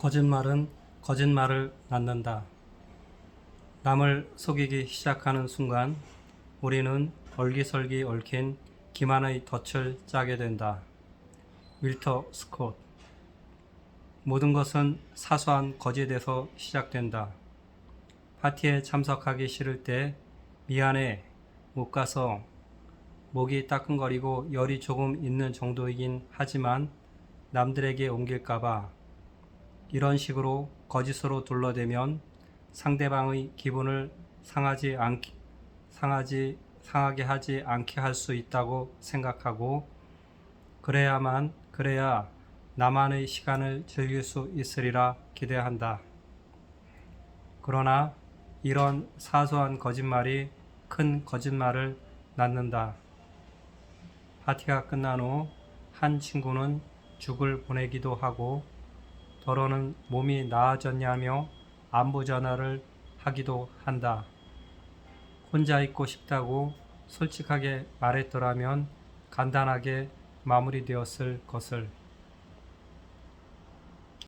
거짓말은 거짓말을 낳는다. 남을 속이기 시작하는 순간 우리는 얼기설기 얽힌 기만의 덫을 짜게 된다. 윌터 스콧 모든 것은 사소한 거짓에서 시작된다. 파티에 참석하기 싫을 때 미안해 못 가서 목이 따끔거리고 열이 조금 있는 정도이긴 하지만 남들에게 옮길까봐 이런 식으로 거짓으로 둘러대면 상대방의 기분을 상하지 않 상하지 상하게 하지 않게 할 수 있다고 생각하고 그래야만 그래야 나만의 시간을 즐길 수 있으리라 기대한다. 그러나 이런 사소한 거짓말이 큰 거짓말을 낳는다. 파티가 끝난 후 한 친구는 죽을 보내기도 하고 더러는 몸이 나아졌냐며 안부 전화를 하기도 한다. 혼자 있고 싶다고 솔직하게 말했더라면 간단하게 마무리되었을 것을.